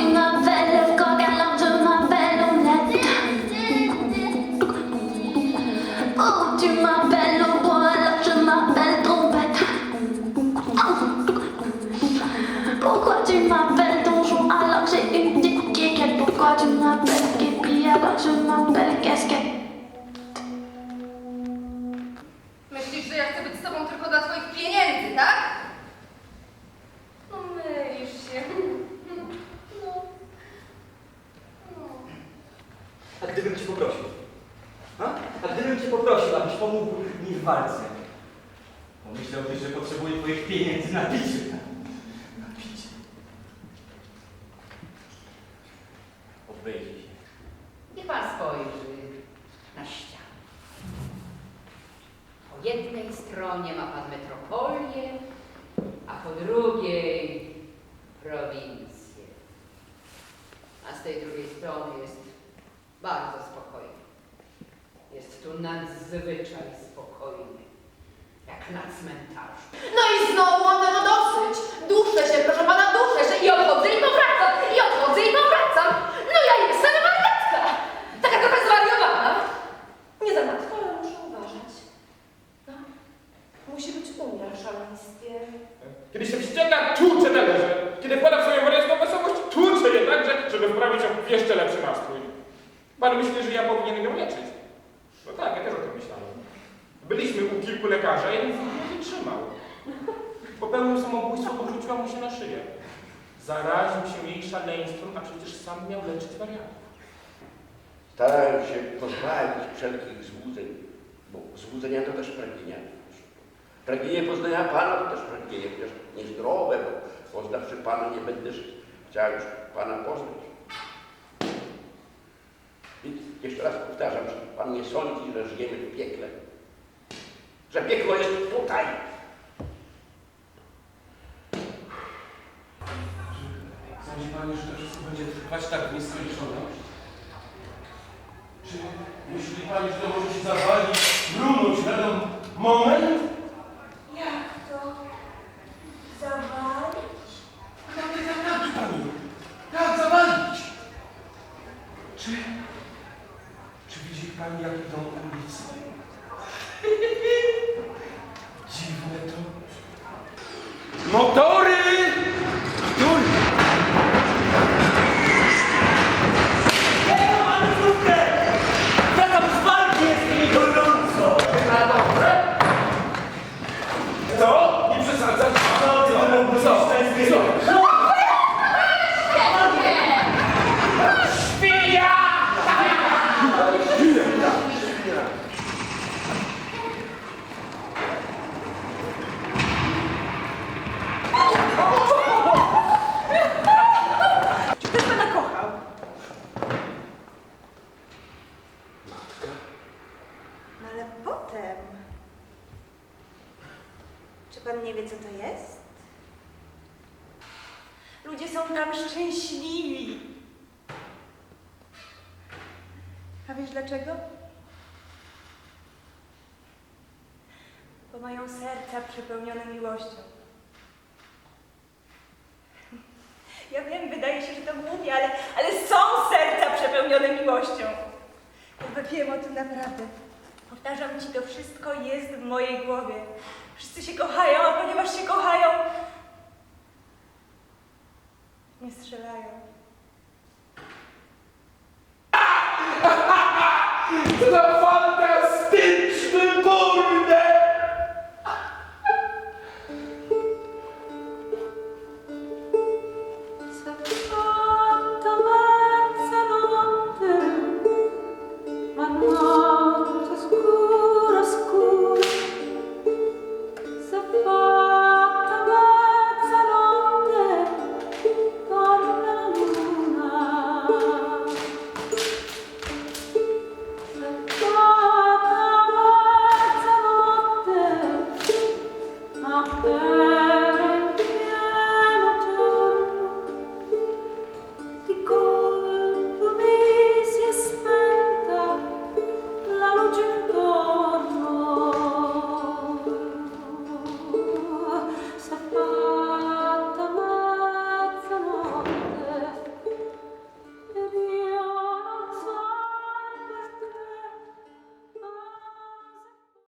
une nouvelle, le. Oh, tu m'appelles pomógł mi w walce? Pomyślałbyś, że potrzebuję twoich pieniędzy na picie. Na picie. Obejrzyj się. Niech pan spojrzy na ścianę. Po jednej stronie ma pan metropolię, a po drugiej prowincję. A z tej drugiej strony jest bardzo spokojnie. Nadzwyczaj spokojnie, jak na cmentarzu. No i znowu mam tego dosyć. Duszę się, proszę pana, duszę się i odchodzę i powracam, i odchodzę i powracam. No ja jestem wariatka. Taka trochę zwariowana. Nie za matko, ale muszę uważać. No, musi być umiar w szaleństwie. Kiedy się wścieka, tłucze talerze. Kiedy wpada w swoją wariacką wesołość, tłucze je także, żeby wprawić ją w jeszcze lepszy nastrój. Pan myśli, że ja powinienem ją leczyć? No tak, ja też o tym myślałem. Byliśmy u kilku lekarzy, a jeden z nich nie wytrzymał. Popełnił samobójstwo, bo rzuciła mu się na szyję. Zaraził się jej szaleństwem, a przecież sam miał leczyć wariatów. Starałem się pozbawić wszelkich złudzeń, bo złudzenia to też pragnienia. Pragnienie poznania Pana to też pragnienie, chociaż niezdrowe, bo poznawszy Pana nie będę chciał już Pana poznać. Więc jeszcze raz powtarzam, że Pan nie sądzi, że żyjemy w piekle. Że piekło jest tutaj. Sądzi Pani, że to wszystko będzie trwać tak w nieskończoność? Czy myśli Pani, że to może się zawalić, runąć w jeden moment? Jak to zawalić? Jak, jak, jak Pani? Jak zawalić? Czy, czy widzi Pani, jak idą ulice? Dziwne to. Motory! Motory! Wracam z walki, jest mi gorąco! Co? Nie przesadzać? Co ty Co? Co? Co? Świnia! Czy ktoś pana kochał? No ale potem... Czy pan nie wie, co to jest? Ludzie są tam szczęśliwi. A wiesz dlaczego? Bo mają serca przepełnione miłością. Ja wiem, wydaje się, że to głupie, ale, ale są serca przepełnione miłością. Ja wiem o tym naprawdę. Powtarzam ci, to wszystko jest w mojej głowie. Wszyscy się kochają, a ponieważ się kochają, nie strzelają. Father.